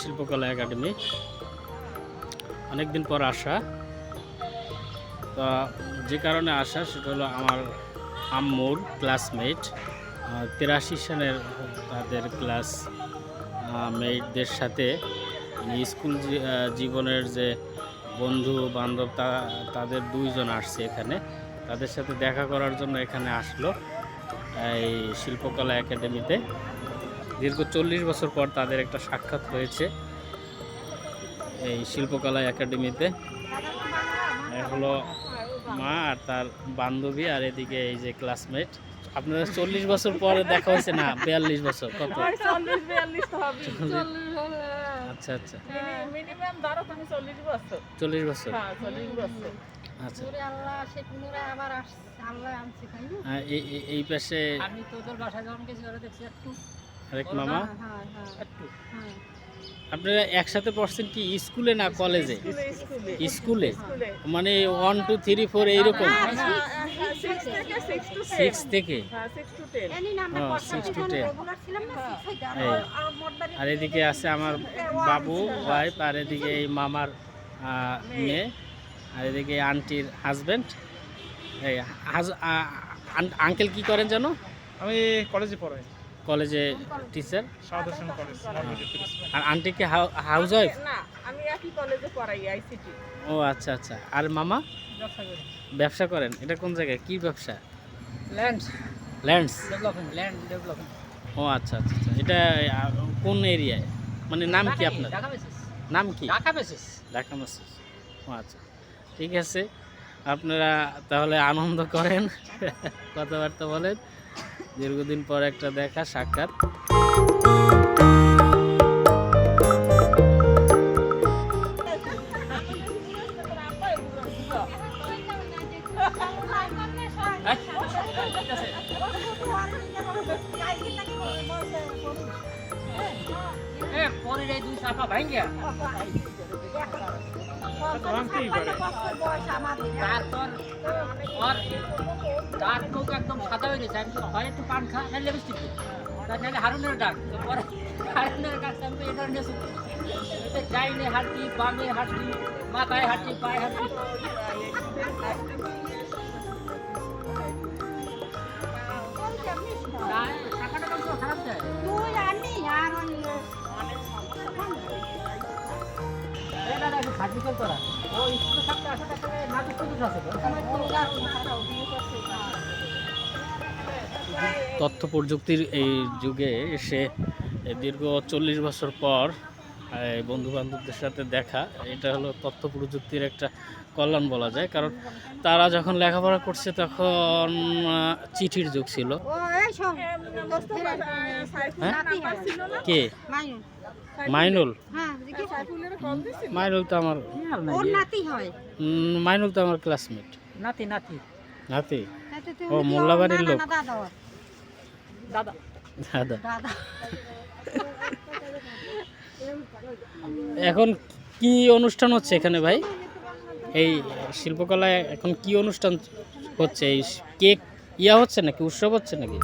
শিল্পকলা একাডেমি। অনেকদিন পর আসা। তো যে কারণে আসা সেটা হলো আমার আম্মুর ক্লাসমেট তিরাশি সালের তাদের ক্লাস মেটদের সাথে। মানে স্কুল জীবনের যে বন্ধু, বান্ধব তা, তাদের দুইজন আসছে এখানে। তাদের সাথে দেখা করার জন্য এখানে আসলো এই শিল্পকলা একাডেমিতে। দীর্ঘ চল্লিশ বছর পর তাদের একটা সাক্ষাৎ হয়েছে এই শিল্পকলা একাডেমিতে। হলো মা আর তার বান্ধবী আর এদিকে এই যে ক্লাসমেট আপনারা চল্লিশ বছর পরে দেখা হয়েছে না? বিয়াল্লিশ বছর কত? আচ্ছা আচ্ছা। মিনিমাম ধরো তুমি চল্লিশ বছর। চল্লিশ বছর? হ্যাঁ চল্লিশ বছর। আচ্ছা। ওরে আল্লাহ সে পুনরায় আবার আসছে আল্লাহ আনছে তাই না? আর এই এই- এই পাশে আমি তোদের বাসায় যখন গেছি দেখছি একটু। আরেক মামা। হ্যাঁ হ্যাঁ হ্যাঁ। আপনারা একসাথে পড়ছেন কি স্কুলে না কলেজে? স্কুলে মানে ওয়ান টু থ্রি ফোর এইরকম? সিক্স থেকে সিক্স টু টেন আর এদিকে আছে আমার বাবু ওয়াইফ আর এদিকে এই মামার মেয়ে। আর এদিকে আন্টির হাজবেন্ড এই আঙ্কেল কি করেন জানো আমি কলেজে পড়াই। কলেজে টিচার সাউদার্শন কলেজ আর আন্টি কি হাউস ওয়াইফ না আমি একই কলেজে পড়াই আইসিটি ও আচ্ছা আচ্ছা। আর মামা? ব্যবসা করেন? এটা কোন জায়গায়? কি ব্যবসা? Land lands development land development ও আচ্ছা আচ্ছা আচ্ছা। এটা কোন এরিয়ায়? মানে নাম কি আপনার? নাম কি? ঢাকা বেসিস। ঢাকা মাসিস ও আচ্ছা। ঠিক আছে। আপনারা তাহলে আনন্দ করেন। কথাবার্তা বলেন। দীর্ঘদিন পর একটা দেখা সাক্ষাৎ। ভাঙ্গিয়া। দাঁত মুখ একদম সাদা হয়ে গেছে আমি হয় একটু পান খা নাহলে লিপস্টিক তার নাহলে হারুনের ডাক হারুনের কাছে আমি এটা নিয়েছি এটা যাইনে হাঁটি বামে হাঁটি মাথায় হাঁটি পায়ে হাঁটি। না, খারাপ যায় এটা না একটু খাটি করতো ও স্কুলে থাকতে আসে টাকা নাটক করে আছে তো? তথ্য প্রযুক্তির এই যুগে এসে দীর্ঘ চল্লিশ বছর পর বন্ধু বান্ধবদের সাথে দেখা এটা হলো তথ্য প্রযুক্তির একটা কল্যাণ বলা যায়। কারণ তারা যখন লেখাপড়া করছে তখন চিঠির যুগ ছিল। হ্যাঁ? কে? মাইনুল। মাইনুল তো আমার মাইনুল তো আমার ক্লাসমেট নাতি নাতি। নাতি? ও, মোল্লাবাড়ির লোক। দাদা। দাদা। দাদা। দাদা এখন কি অনুষ্ঠান হচ্ছে এখানে ভাই? এই শিল্পকলায় এখন কি অনুষ্ঠান হচ্ছে? এই কেক ইয়া হচ্ছে নাকি? উৎসব হচ্ছে নাকি?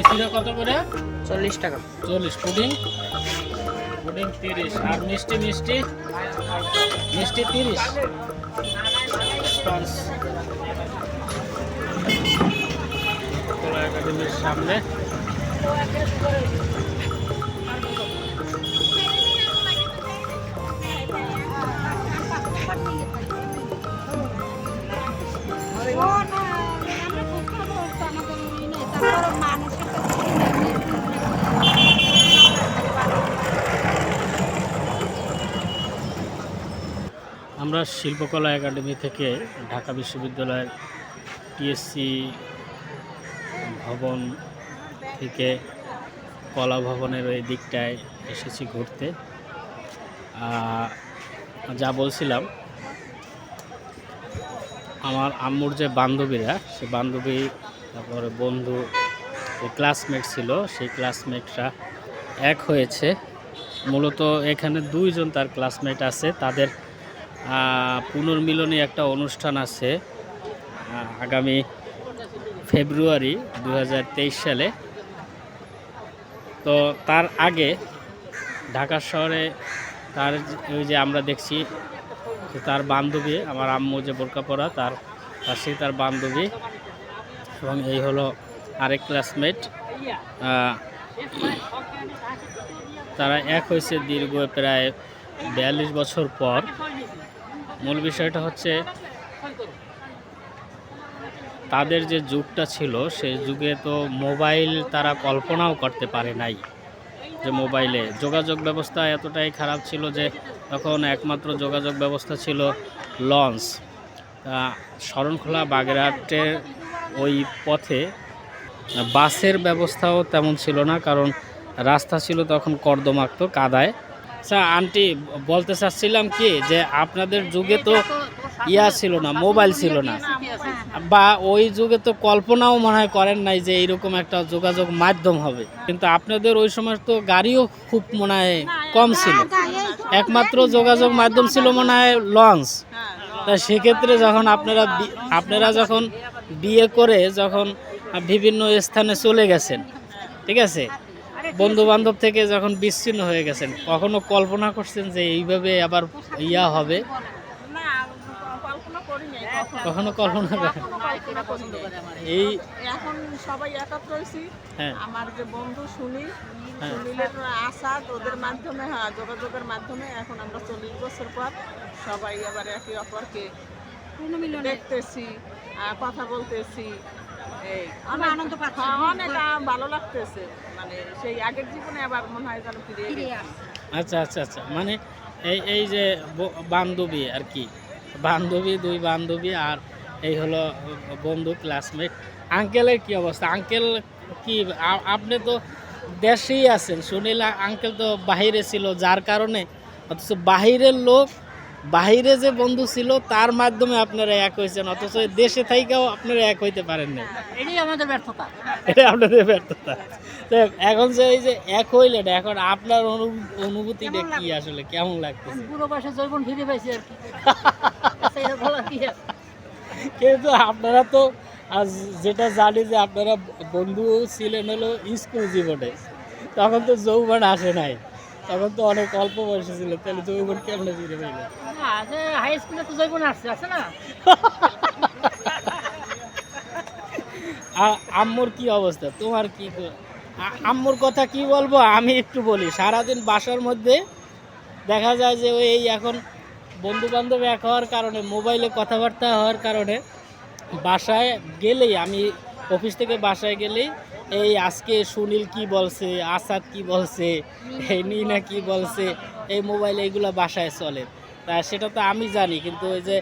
দই চিরা কত করে? চল্লিশ টাকা। চল্লিশ পুডিং? পুডিং তিরিশ। আর মিষ্টি মিষ্টি? মিষ্টি তিরিশ। একাডেমির সামনে। আমরা শিল্পকলা একাডেমি থেকে ঢাকা বিশ্ববিদ্যালয়ের টিএসসি ভবন থেকে কলা ভবনের ওই দিকটায় এসেছি ঘুরতে। যা বলছিলাম, আমার আম্মুর যে বান্ধবীরা, সে বান্ধবী, তারপরে বন্ধু, যে ক্লাসমেট ছিল, সেই ক্লাসমেটরা এক হয়েছে। মূলত এখানে দুইজন তার ক্লাসমেট আছে, তাদের পুনর্মিলনী একটা অনুষ্ঠান আছে আগামী ফেব্রুয়ারি দু হাজার তেইশ সালে। তো তার আগে ঢাকা শহরে তার ওই যে আমরা দেখছি যে তার বান্ধবী, আমার আম্মু যে বোরকা তার পাশেই তার বান্ধবী এবং এই হলো আরেক ক্লাসমেট তারা এক হয়েছে দীর্ঘ প্রায় বিয়াল্লিশ বছর পর। মূল বিষয়টা হচ্ছে তাদের যে যুগটা ছিল সেই যুগে তো মোবাইল তারা কল্পনাও করতে পারে নাই যে মোবাইলে। যোগাযোগ ব্যবস্থা এতটাই খারাপ ছিল যে তখন একমাত্র যোগাযোগ ব্যবস্থা ছিল লঞ্চ। শরণখোলা বাগেরহাটের ওই পথে বাসের ব্যবস্থাও তেমন ছিল না, কারণ রাস্তা ছিল তখন কর্দমাক্ত, কাদায়। আচ্ছা আন্টি, বলতে চাচ্ছিলাম কি যে আপনাদের যুগে তো ইয়া ছিল না, মোবাইল ছিল না। বা ওই যুগে তো কল্পনাও মনে হয় করেন নাই যে এইরকম একটা যোগাযোগ মাধ্যম হবে। কিন্তু আপনাদের ওই সময় তো গাড়িও খুব মনে হয় কম ছিল। একমাত্র যোগাযোগ মাধ্যম ছিল মনে হয় লঞ্চ। তা সেক্ষেত্রে যখন আপনারা আপনারা যখন বিয়ে করে যখন বিভিন্ন স্থানে চলে গেছেন, ঠিক আছে? বন্ধু বান্ধব থেকে যখন বিচ্ছিন্ন হয়ে গেছেন কখনো কল্পনা করছেন যে এইভাবে আবার ইয়া হবে? না করি নাই কখনো। কল্পনা করেন? করি এই এখন সবাই একত্র হয়েছি। হ্যাঁ। আমার যে বন্ধু সুনীল হ্যাঁ। সুনীলের আশাদ ওদের মাধ্যমে হ্যাঁ যোগাযোগের মাধ্যমে এখন আমরা চল্লিশ বছর পর সবাই আবার একে অপরকে দেখতেছি কথা বলতেছি। এই অনেক আনন্দ পাচ্ছি। হ্যাঁ, অনেক ভালো লাগতেছে। মানে সেই আগের জীবনে আবার মনে হয় যেন ফিরে ফিরে গেছি। আসে। আচ্ছা আচ্ছা আচ্ছা। মানে এই এই যে বান্ধবী আর কি। বান্ধবী দুই বান্ধবী আর এই হলো বন্ধু ক্লাসমেট আঙ্কেলের কি অবস্থা? আঙ্কেল কি আপনি তো দেশেই আছেন। সুনীল আঙ্কেল তো বাহিরে ছিল যার কারণে অথচ বাহিরের লোক বাইরে যে বন্ধু ছিল তার মাধ্যমে আপনারা এক হয়েছেন অথচ দেশে থাইকাও আপনারা এক হইতে পারেন না এটাই আমাদের ব্যর্থতা। এটা আপনাদের ব্যর্থতা। এখন যে এই যে এক হইলেন এখন আপনার অনুভূতিটা কি আসলে? কেমন লাগতেছে? পুরো বয়সে জৈবন ফিরে পাইছি আর কি? কিন্তু আপনারা তো আজ যেটা জানি যে আপনারা বন্ধু ছিলেন হলো স্কুল জীবনে। তখন তো যৌবন আসে নাই। তখন তো অনেক অল্প বয়সে ছিল তাহলে যৌবন কেমনে ফিরে যে হাই স্কুলে তো জৈবন আসছে আছে না? আম্মুর কি অবস্থা? তোমার কি আম্মুর কথা কি বলব? আমি একটু বলি সারাদিন বাসার মধ্যে দেখা যায় যে ওই এখন বন্ধু বান্ধব এক হওয়ার কারণে মোবাইলে কথাবার্তা হওয়ার কারণে বাসায় গেলেই আমি অফিস থেকে বাসায় গেলেই এই আজকে সুনীল কি বলছে আসাদ কি বলছে এই নিনা কি বলছে এই মোবাইল এইগুলো বাসায় চলে। তা সেটা তো আমি জানি কিন্তু ওই যে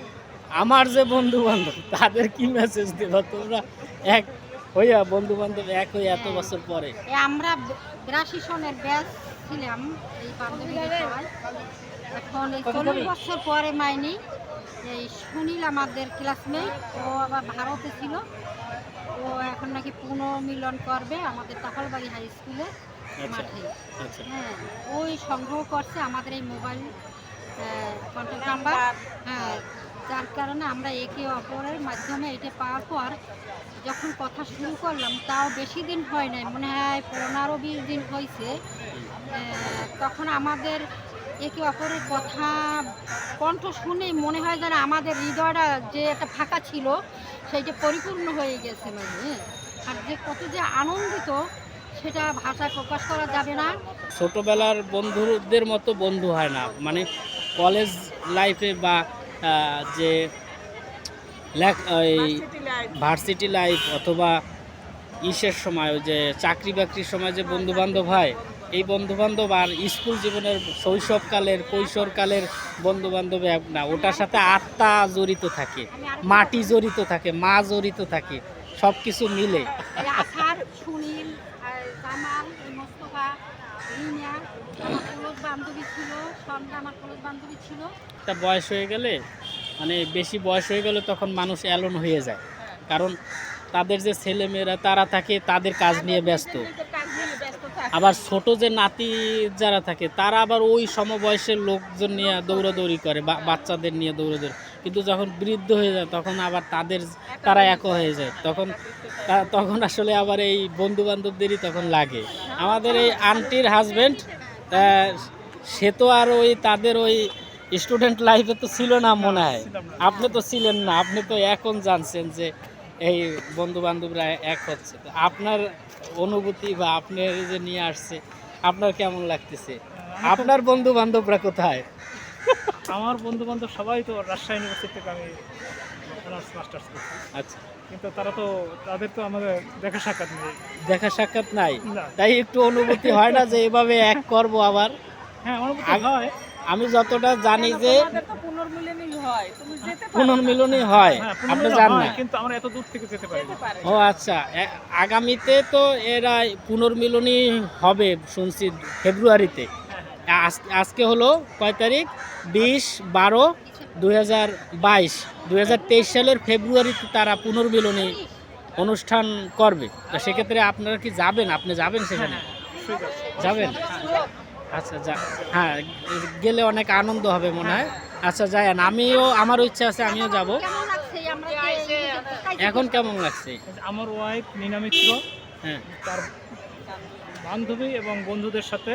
আমার যে বন্ধু বান্ধব তাদের কি মেসেজ দেবা তোমরা এক হইয়া বন্ধু বান্ধব এক হয়ে এত বছর পরে। আমরা বিরাশি সনের ব্যাচ ছিলাম এই এখন এই চল্লিশ বছর পরে মাইনি এই সুনীল আমাদের ক্লাসমেট ও আবার ভারতে ছিল। ও এখন নাকি পুনর্মিলন করবে আমাদের তাফালবাড়ি হাই স্কুলে আচ্ছা মাঠে। আচ্ছা। হ্যাঁ ওই সংগ্রহ করছে আমাদের এই মোবাইল কন্ট্যাক্ট নাম্বার হ্যাঁ যার কারণে আমরা একে অপরের মাধ্যমে এটা পাওয়ার পর যখন কথা শুরু করলাম তাও বেশি দিন হয় নাই মনে হয় পনেরো বিশ দিন হয়েছে তখন আমাদের একে অপরের কথা কণ্ঠ শুনেই মনে হয় যেন আমাদের হৃদয়টা যে একটা ফাঁকা ছিল সেইটা পরিপূর্ণ হয়ে গেছে মানে। হ্যাঁ। আর যে কত যে আনন্দিত সেটা ভাষায় প্রকাশ করা যাবে না। ছোটবেলার বন্ধুদের মতো বন্ধু হয় না। মানে কলেজ লাইফে বা যে ভার্সিটি লাইফ অথবা ইসের সময় ওই যে চাকরি বাকরির সময় যে বন্ধু বান্ধব হয় এই বন্ধু বান্ধব আর স্কুল জীবনের শৈশবকালের কৈশোরকালের বন্ধু বান্ধব এক না ওটার সাথে আত্মা জড়িত থাকে মাটি জড়িত থাকে মা জড়িত থাকে সব কিছু মিলে একটা বয়স হয়ে গেলে মানে বেশি বয়স হয়ে গেলে তখন মানুষ অ্যালোন হয়ে যায়। কারণ তাদের যে ছেলেমেয়েরা তারা থাকে তাদের কাজ নিয়ে ব্যস্ত নিজের কাজ নিয়ে ব্যস্ত থাকে আবার ছোট যে নাতি যারা থাকে, তারা আবার ওই সমবয়সের লোকজন নিয়ে দৌড়াদৌড়ি করে বাচ্চাদের নিয়ে দৌড়াদৌড়ি। কিন্তু যখন বৃদ্ধ হয়ে যায়, তখন আবার তাদের তারা এক হয়ে যায়। তখন তখন আসলে আবার এই বন্ধু বান্ধবদেরই তখন লাগে। আমাদের এই আন্টির হাজবেন্ড সে তো আর ওই তাদের ওই স্টুডেন্ট লাইফে তো ছিল না মনে হয়। আপনি তো ছিলেন না, আপনি তো এখন জানছেন যে এই বন্ধু বান্ধবরা এক হচ্ছে। তো আপনার অনুভূতি বা আপনার এই যে নিয়ে আসছে আপনার কেমন লাগতেছে? আপনার বন্ধু বান্ধবরা কোথায়? আমার বন্ধু বান্ধব সবাই তো রাজশাহী ইউনিভার্সিটি থেকে আমি অনার্স মাস্টার্স করছি। আচ্ছা। কিন্তু তারা তো তাদের তো আমাদের দেখা সাক্ষাৎ নেই। দেখা সাক্ষাৎ নাই? তাই একটু অনুভূতি হয় না যে এভাবে এক করব আবার? হ্যাঁ অনুভূতি হয়। আমি যতটা জানি যে তোমাদের তো পুনর্মিলনই হয় তুমি যেতে পারো পুনর্মিলনী হয় হ্যাঁ আপনি না। কিন্তু আমরা এত দূর থেকে যেতে পারি ও আচ্ছা আগামীতে তো এরা পুনর্মিলনী হবে শুনছি ফেব্রুয়ারিতে। আজ- আজকে হলো কয় তারিখ? বিশ বারো দুই হাজার বাইশ। দুই হাজার তেইশ সালের ফেব্রুয়ারিতে তারা পুনর্মিলনী অনুষ্ঠান করবে। তো সেক্ষেত্রে আপনারা কি যাবেন? আপনি যাবেন সেখানে? যাবেন? আচ্ছা যা হ্যাঁ গেলে অনেক আনন্দ হবে মনে হয়। আচ্ছা যাই আমিও আমারও ইচ্ছা আছে আমিও যাব। এখন কেমন লাগছে? আমার ওয়াইফ নীনা মিত্র হ্যাঁ। তার বান্ধবী এবং বন্ধুদের সাথে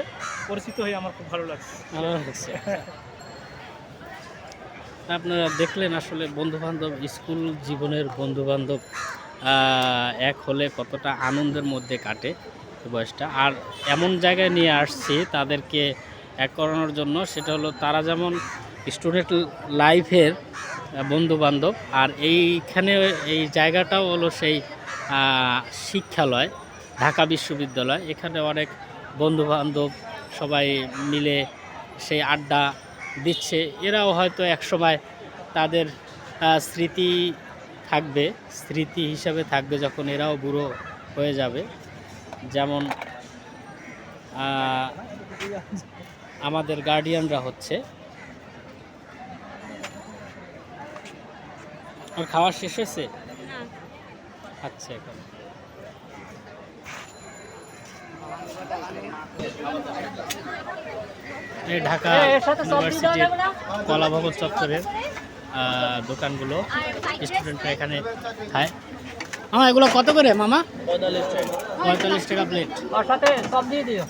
পরিচিত হয়ে আমার খুব ভালো লাগছে। ভালো লাগছে। আপনারা দেখলেন আসলে বন্ধু বান্ধব স্কুল জীবনের বন্ধু বান্ধব এক হলে কতটা আনন্দের মধ্যে কাটে বয়সটা। আর এমন জায়গায় নিয়ে আসছি তাদেরকে এক করানোর জন্য সেটা হলো তারা যেমন স্টুডেন্ট লাইফের বন্ধু বান্ধব আর এইখানে এই জায়গাটাও হলো সেই শিক্ষালয়, ঢাকা বিশ্ববিদ্যালয়। এখানে অনেক বন্ধু বান্ধব সবাই মিলে সেই আড্ডা দিচ্ছে। এরাও হয়তো একসময় তাদের স্মৃতি থাকবে, স্মৃতি হিসাবে থাকবে যখন এরাও বুড়ো হয়ে যাবে। যেমন আমাদের গার্ডিয়ানরা হচ্ছে আর খাওয়া শেষ হয়েছে? আচ্ছা এখন। এই ঢাকা ইউনিভার্সিটির কলা ভবন চত্বরের দোকানগুলো স্টুডেন্টরা এখানে খায়। মামা এগুলো কত করে মামা? পঁয়তাল্লিশ টাকা। প্লেট ওর সাথে সব দিয়ে দিও।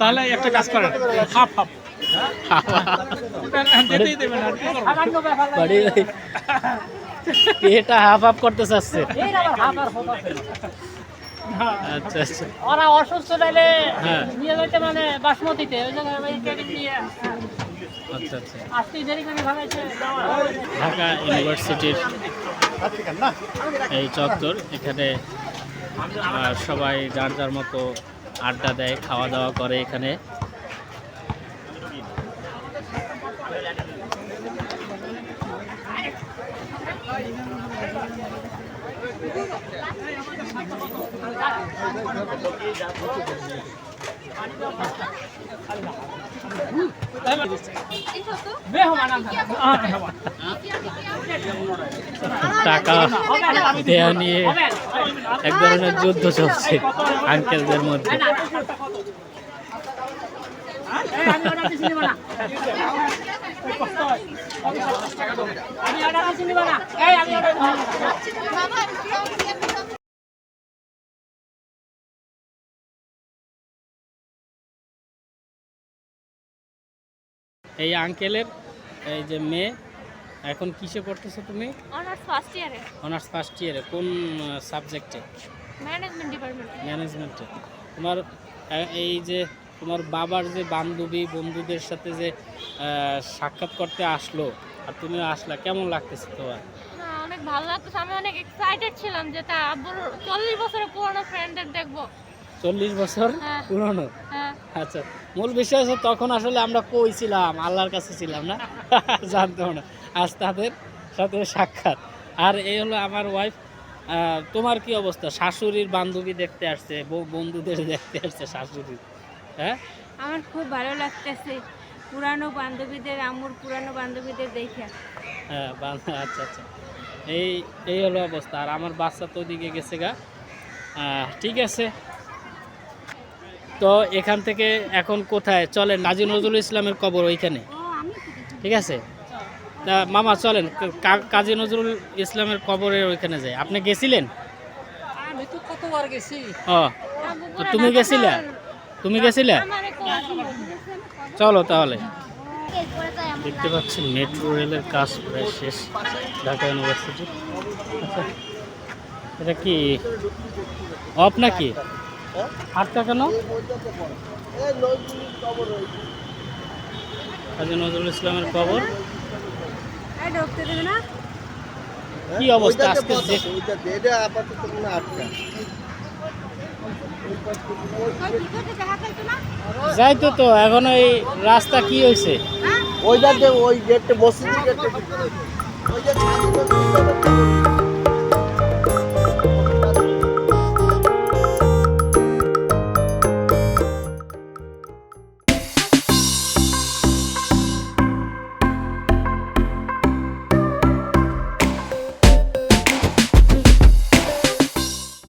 তাহলে একটা কাজ করেন। Half half. এটা হাফ হাফ করতে চাচ্ছে। আচ্ছা আচ্ছা। ওরা অসুস্থ হ্যাঁ। নিয়ে যাইতে মানে বাসমতিতে ওই জায়গায় ওই ক্যাবিন দিয়ে আচ্ছা আচ্ছা। আসতে দেরি করে ভাবাইছে ঢাকা ইউনিভার্সিটির এই চত্বর এখানে সবাই যার যার মতো আড্ডা দেয় খাওয়া দাওয়া করে এখানে। টাকা দেয়া নিয়ে এক ধরনের যুদ্ধ চলছে আঙ্কেলদের মধ্যে। এই আঙ্কেলের এই যে মেয়ে এখন কিসে পড়তেছো তুমি? অনার্স ফার্স্ট ইয়ারে অনার্স ফার্স্ট ইয়ারে কোন সাবজেক্টে ম্যানেজমেন্ট ডিপার্টমেন্ট ম্যানেজমেন্টে তোমার এই যে তোমার বাবার যে বান্ধবী বন্ধুদের সাথে যে সাক্ষাৎ করতে আসলো আর তুমিও আসলা কেমন লাগতেছে তোমার? হ্যাঁ অনেক ভালো লাগতেছে। আমি অনেক এক্সাইটেড ছিলাম যে তা আব্বুর চল্লিশ বছরের পুরনো ফ্রেন্ডদের দেখব। চল্লিশ বছর হ্যাঁ। পুরনো? হ্যাঁ। আচ্ছা মূল বিষয় হচ্ছে তখন আসলে আমরা কই ছিলাম আল্লাহর কাছে ছিলাম না? জানতাম না। আজ তাদের সাথে সাক্ষাৎ। আর এই হলো আমার ওয়াইফ তোমার কি অবস্থা? শাশুড়ির বান্ধবী দেখতে আসছে বউ বন্ধুদের দেখতে আসছে শাশুড়ি। হ্যাঁ? আমার খুব ভালো লাগতেছে। পুরানো বান্ধবীদের আমুর পুরানো বান্ধবীদের দেখে। হ্যাঁ আচ্ছা আচ্ছা। এই এই হলো অবস্থা। আর আমার বাচ্চা তো ওদিকে গেছে গা। ঠিক আছে। তো এখান থেকে এখন কোথায়? চলেন নাজি নজরুল ইসলামের কবর ওইখানে। ঠিক আছে? তা মামা চলেন কা- কাজী নজরুল ইসলামের কবরের ওইখানে যাই। আপনি গেছিলেন? আমি তো কতবার গেছি। ও তুমি গেছিলে? তুমি গেছিলে? চলো তাহলে। দেখতে পাচ্ছি মেট্রো রেলের কাজ প্রায় শেষ ঢাকা ইউনিভার্সিটি। আচ্ছা এটা কি অফ নাকি? হাটটা কেন? কাজী নজরুল ইসলামের কবর কি অবস্থা আজকে? যে এটা আপাতত আটকা ওই ভিডিওতে দেখা যাইতো তো এখন ওই রাস্তা কি হয়েছে ওই যাতে ওই গেটটা বসে গেটটা